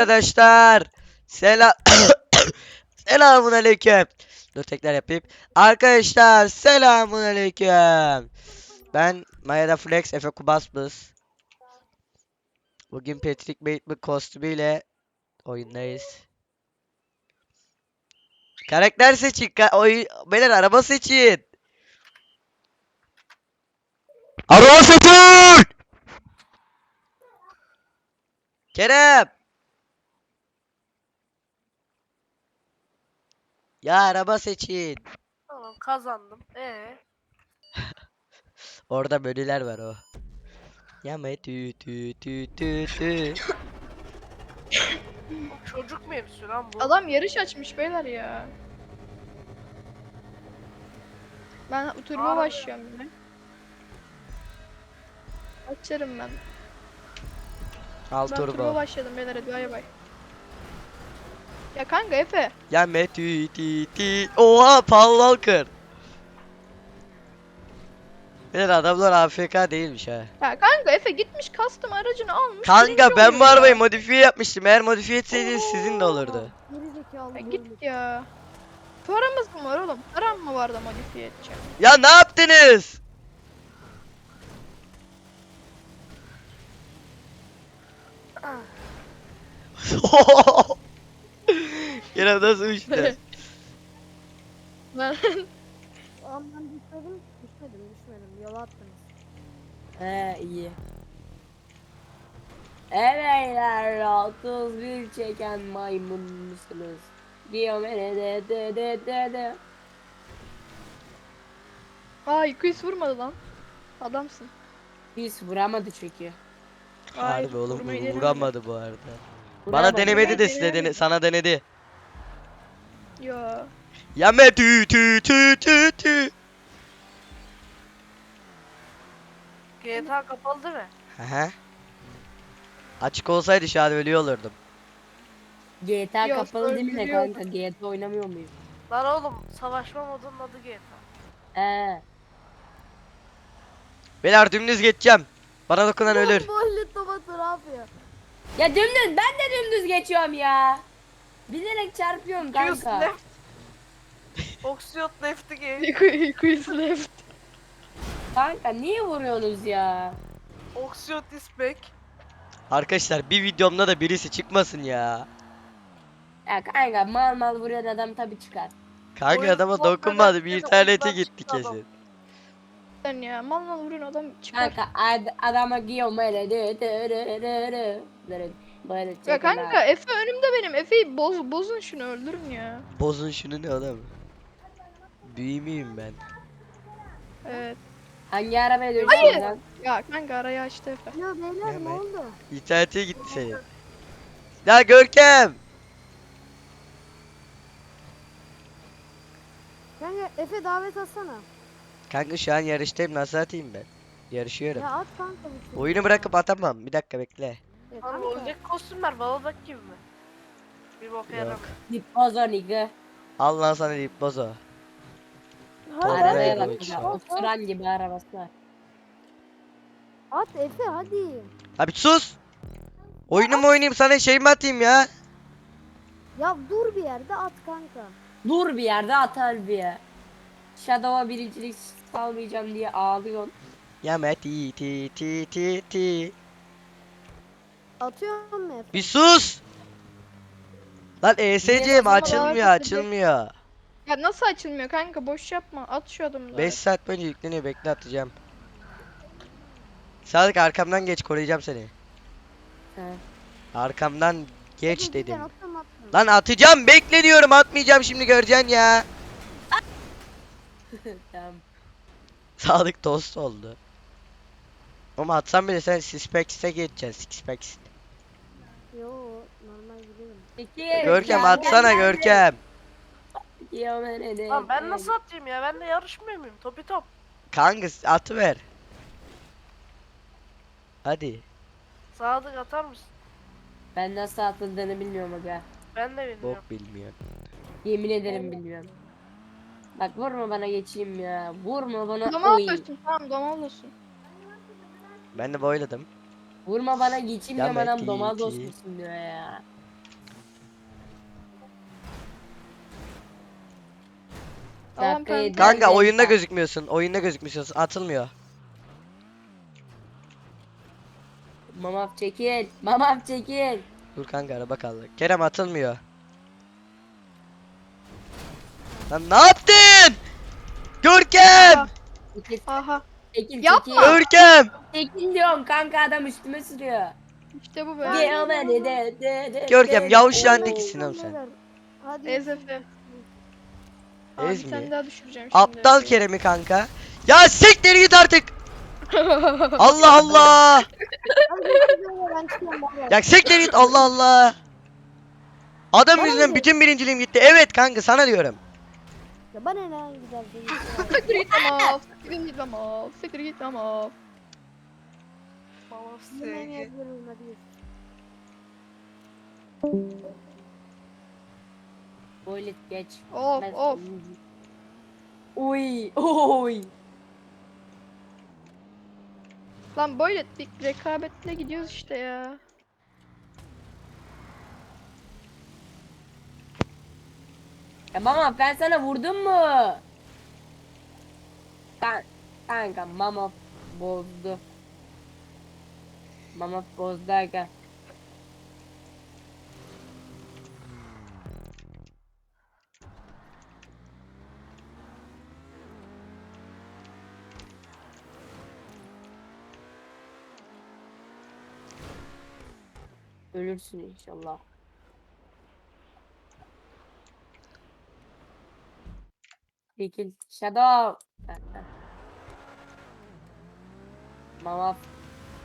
Arkadaşlar selam Selamun aleyküm. Dur tekrar yapayım. Arkadaşlar selamun aleyküm. Ben Mayada Flex Efe Kubasbız. Bugün Patrick Bateman kostümüyle oyundayız. Karakter seçin. Ka oy Beyler araba seçin. Araba seçin! Kerem! Ya araba seçin. Tamam kazandım. Ee, Orada menüler var o. Yame tü tü tü tü tü. çocuk mevzusu lan bu. Adam yarış açmış beyler ya. Ben turbo başlıyorum yine. Açarım ben. Al ben turbo turbo. başladım beyler hadi bay bay. Ya kanka Efe. Yame tü tü tü. Oha Paul Walker. Beyler adamlar AFK değilmiş ha. Ya kanka Efe gitmiş custom aracını almış. Kanka ben bu arabayı modifiye yapmıştım. Eğer modifiye etseydiniz sizin de olurdu. Ya git ya. Paramız mı var oğlum? Param mı var da modifiye edeceğim? Ya ne yaptınız? Yine nasıl uçtu? Ben Ama ben düşmedim. Düşmedim düşmedim. Yola attınız. He iyi. Eveyler 31 çeken maymun musunuz? Diyor beni de de de de de. Aa Ikuis vurmadı lan. Adamsın. Biz vuramadı çünkü. Ay, Harbi oğlum vurmayı vuramadı bu arada. Bana denemedi de size dene sana denedi. Ya. Yame tü tü tü tü tü. GTA kapalı değil mi? Aha. Açık olsaydı şu an ölüyor olurdum. GTA Yok, kapalı değil mi ne öldürüyor. kanka? GTA oynamıyor muyuz? Lan oğlum savaşma modunun adı GTA. He. Beyler dümdüz geçeceğim. Bana dokunan ölür. Tomatı ne yapıyor? Ya dümdüz ben de dümdüz geçiyorum ya. Bilerek çarpıyorum Use kanka. left. Oxyot left'i. Iku- Ikuis left. Kanka niye vuruyorsunuz ya? Oxyot is back. Arkadaşlar bir videomda da birisi çıkmasın ya. Ya kanka mal mal vuruyan adam tabi çıkar. Kanka Oyun adama dokunmadı bir interneti oyundan gitti çıktı adam. kesin. Sen ya mal mal vuruyor adam çıkar. Kanka ad, adama giyiyorum öyle dö dö dö dö dö. Böyle böyle Ya çekin kanka. Efe önümde benim. Efe'yi boz, bozun şunu öldürün ya. Bozun şunu ne oğlum? Büyü müyüm ben? Evet. Hangi arabaya Hayır. dönüyorsun lan? Ya kanka arayı açtı Efe. Ya beyler ne oldu? İnternete gitti senin. Ya Görkem! Kanka Efe davet atsana. Kanka şu an yarıştayım nasıl atayım ben? Yarışıyorum. Ya at kanka bir şey. Oyunu bırakıp atamam. Bir dakika bekle. Ya Lan kanka. oyuncak kostümler Valorant gibi mi? Bir bok yaramıyor. Yok. Dip bozo nigga. Al lan sana deyip bozo. Hadi, Arabaya Tornado bak ya. Oturan gibi arabası var. At Efe hadi. Abi sus! Oyunu mu oynayayım sana şey mi atayım ya? Ya dur bir yerde at kanka. Dur bir yerde atar bir ya. Shadow'a birincilik salmayacağım diye ağlıyorsun. Ya ti ti ti ti ti. Atıyor mu? Bir sus! Lan ESC'm açılmıyor açılmıyor. Ya nasıl açılmıyor kanka boş yapma. At şu adamı da. 5 saat boyunca yükleniyor bekle atacağım. Sadık arkamdan geç koruyacağım seni. He. Arkamdan geç dedim. atıyorum atıyorum. Lan atacağım bekle diyorum atmayacağım şimdi göreceksin ya. tamam. Sadık tost oldu. Ama atsam bile sen Sixpacks'e geçeceksin Sixpacks. Yo normal gidiyorum. Peki. Görkem atsana Görkem. Ya ben de- Lan ben nasıl atayım ya? Ben de yarışmıyor muyum? Topi top. Kanka atı ver. Hadi. Sadık atar mısın? Ben nasıl atıldığını bilmiyorum aga. Ben de bilmiyorum. Bok bilmiyor. Yemin ederim bilmiyorum. Bak vurma bana geçeyim ya. Vurma bana. Domal Oy. olsun tamam domal olsun. Ben de boyladım. Vurma bana geçeyim Ya diyorum adam Meti, domal Meti. diyor ya. Tamam, Dakika tamam. yedi, Kanka dakika. oyunda gözükmüyorsun. Oyunda gözükmüyorsun. Atılmıyor. Mamaf çekil. Mamaf çekil. Dur kanka araba kaldı. Kerem atılmıyor. Lan ne yaptın? Görkem! Çekil. Aha. Çekil Yapma. çekil. Görkem! Çekil diyorum kanka adam üstüme sürüyor. İşte bu be. Diyor beni de de de. Görkem, de- yavşağın Oo. tekisin oğlum sen. Hadi. Ezefe. Abi Ez bir tane mi? daha düşüreceğim şimdi. Aptal Kerem'i kanka. Ya siktir git artık. Allah Allah. Beyler, ben çıkıyorum baba. Ya siktir git Allah Allah. Adam yüzünden bütün birinciliğim gitti. Evet kanka sana diyorum. Ya bana ne güzel şey. Siktir git ama. Siktir git ama. Siktir git sevgi. hadi. git. Boylet geç. Of Ben- of. Uy. Oy. Lan böyle bir rekabetle gidiyoruz işte ya. Mama ben sana vurdum mu? Kan kanka mama bozdu. Mama bozdu aga. Ölürsün inşallah. Çekil. Shadow. Mama.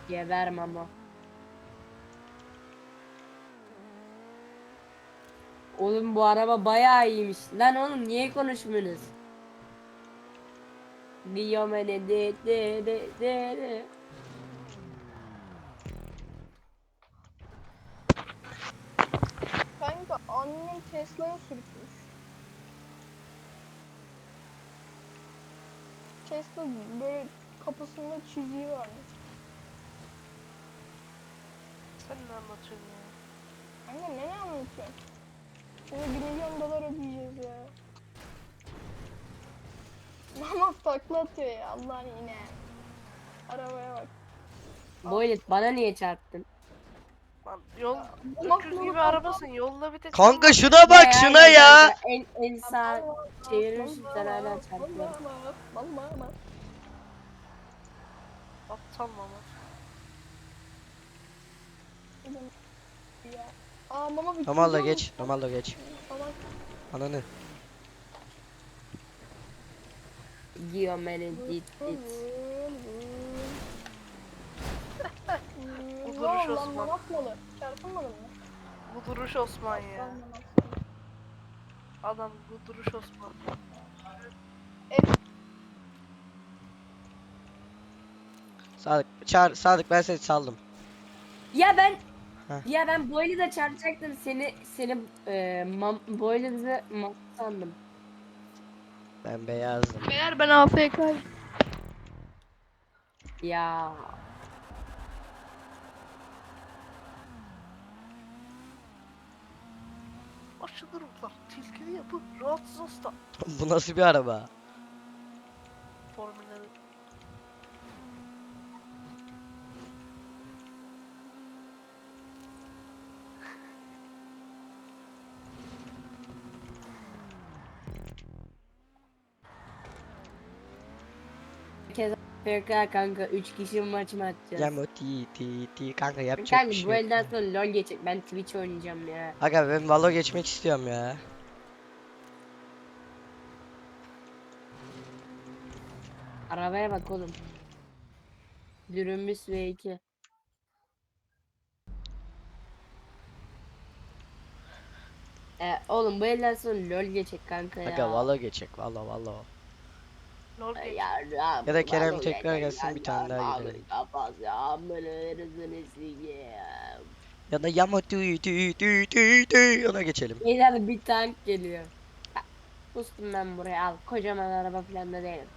Geber mama. Oğlum bu araba bayağı iyiymiş. Lan oğlum niye konuşmuyorsunuz? Diyor beni de de de de de. Kanka annem Tesla'yı sürtmüş. Tesla böyle kapısında çiziği varmış. Sen ne anlatıyorsun ya? Kanka ne ne anlatıyorsun? Şimdi 1 milyon dolar ödeyeceğiz ya. Mama takla atıyor ya Allah'ın yine. Arabaya bak. Boylet bana niye çarptın? Lan yol öküz gibi arabasın yolda bir tek Kanka şuna bak Ya, şuna ya, En, en sağ çevirirsin sen hala çarpıyorsun. Vallahi bak. var. Aptal mama. Ya. Aa mama bir Normalde çiziyor geç. Normalde geç. Ananı. Diyor beni dit dit. Bu duruş lan Osman. mamak malı. Çarpılmadın mı? Bu duruş Osman ya. Lan. Adam bu duruş Osman. Sadık çağır Sadık ben seni saldım. Ya ben Heh. ya ben Boyle'ı da çarpacaktım seni seni e, mam sandım. Ben beyazdım. Beyler ben AFK. Ya Aşılı ruhlar, tilkili yapı, rahatsız hasta. Bu nasıl bir araba? Formülleri. PK kanka 3 kişi maç mı atacağız? Yamo ti ti ti kanka yapacak Kanka bir şey bu yok. elden sonra LoL geçecek. Ben Twitch oynayacağım ya. Aga ben Valo geçmek istiyorum ya. Arabaya bak oğlum. Dürümüz V2. E, oğlum bu elden sonra LoL geçecek kanka ya. Aga Valo geçecek Valo Valo. Lol geç. Ya, da Kerem tekrar gelsin, bir tane daha girelim. Ya da Yamo ti ti ti ti ti ona geçelim. Beyler bir tank geliyor. Ha, Pustum ben buraya al. Kocaman araba falan da değilim.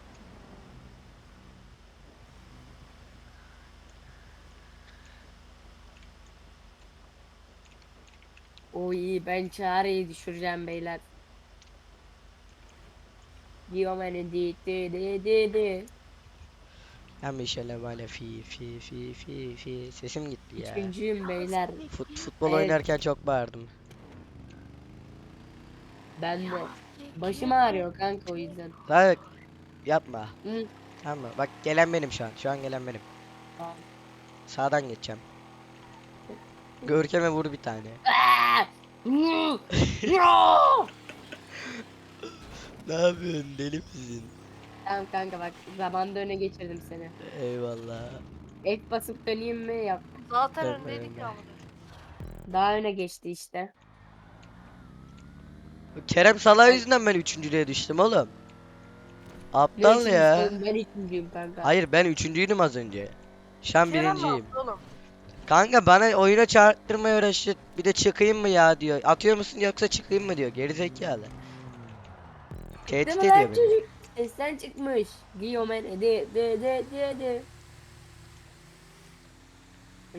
O iyi ben çağrıyı düşüreceğim beyler. Diyorum hani di di di di di. Şeyler böyle fi fi fi fi fi sesim gitti ya. Üçüncüyüm beyler. Fut, futbol Evet. oynarken çok bağırdım. Ben de. Başım ağrıyor kanka o yüzden. Sadık yapma. Hı. Tamam mı? Bak gelen benim şu an. Şu an gelen benim. Tamam. Sağdan geçeceğim. Görkem'e vur bir tane. Ne yapıyorsun deli misin? tamam kanka bak zamanda öne geçirdim seni. Eyvallah. F basıp döneyim mi yap. Zaten Evet, öndeydik ya. Daha öne geçti işte. Kerem Salah yüzünden ben üçüncülüğe düştüm oğlum. Ne Aptal ya. Ben üçüncüyüm kanka. Hayır ben üçüncüydüm az önce. Şu an Kerem birinciyim. yaptı oğlum? Kanka bana oyuna çarptırmaya uğraşıyor. Bir de çıkayım mı ya diyor. Atıyor musun yoksa çıkayım mı diyor. Gerizekalı. Tehdit Değil mi ediyor lan beni. çocuk? Sesten çıkmış. Hani de de de de de.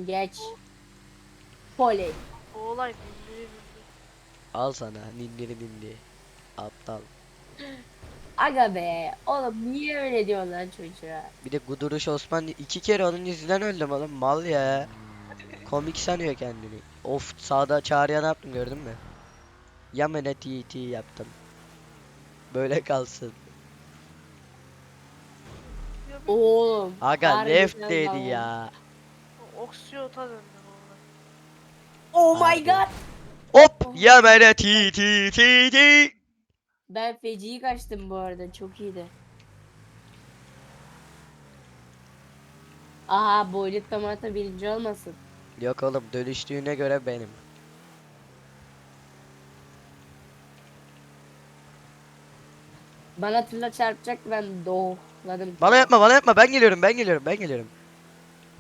Geç. Poley. O olay. Al sana nindiri nindi. Aptal. Aga be. Oğlum niye öyle diyorsun lan çocuğa? Bir de Guduruş Osman iki kere onun yüzünden öldüm oğlum. Mal ya. Komik sanıyor kendini. Of sağda çağrıya ne yaptım gördün mü? Yamene TT yaptım. Böyle kalsın. Oğlum. Aga harbiden left dedi ya. Oksiyota döndü vallahi. Oh my god. Hop Yamene TT TT. Ben feciyi kaçtım bu arada. Çok iyiydi. Aha boylut tomata birinci olmasın. Yok oğlum dönüştüğüne göre benim. Bana tırla çarpacak ben doğladım. Bana yapma bana yapma ben geliyorum ben geliyorum ben geliyorum.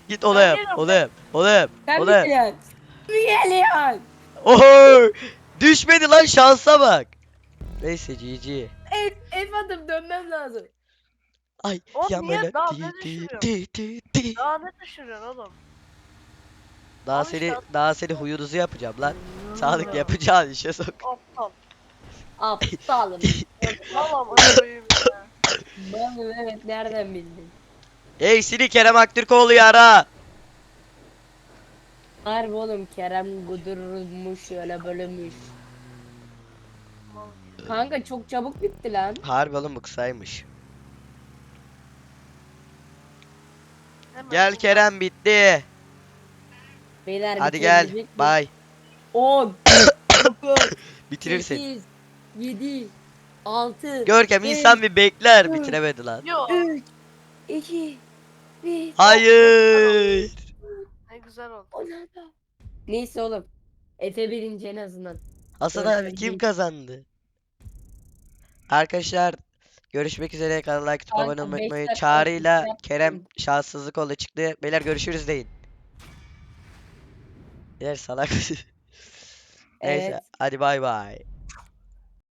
Git Ben yap geliyorum, ola yap ola yap Sen mi yap. geliyorsun? Mi geliyorsun? Oho! Düşmedi lan şansa bak. Neyse GG. F, F adım dönmem lazım. Ay Oğlum niye? Daha ti düşürüyorsun? ti ti ti. Daha ne düşürüyorsun oğlum? Daha Al seni daha seni huyunuzu yapacağım lan. Sağlık yapacağın işe sok. Aptal. Aptalım. Amına koyayım ya. Balım evet nereden bildin? Ey seni Kerem Aktürkoğlu yara. Harbi oğlum Kerem gudurmuş şöyle bölünmüş. Kanka çok çabuk bitti lan. Harbi oğlum bu kısaymış. Hemen Gel Kerem bitti. Beyler Hadi gel. bitirebilecek mi? Bay. 10 9 Bitirirsin. 8 7 6 Görkem beş, insan bir bekler bitiremedi lan. Yo. 3 2 1 Hayır. Ne güzel oldu. Neyse oğlum. Efe birinci en azından. Hasan Görkem abi kim değil. kazandı? Arkadaşlar görüşmek üzere kanala like atıp Kanka, abone olmayı beş unutmayın. dakika Çağrı'yla yaptım. Kerem şanssızlık oldu çıktı. Beyler görüşürüz deyin. Beyler salak. Neyse Evet. hadi bay bay.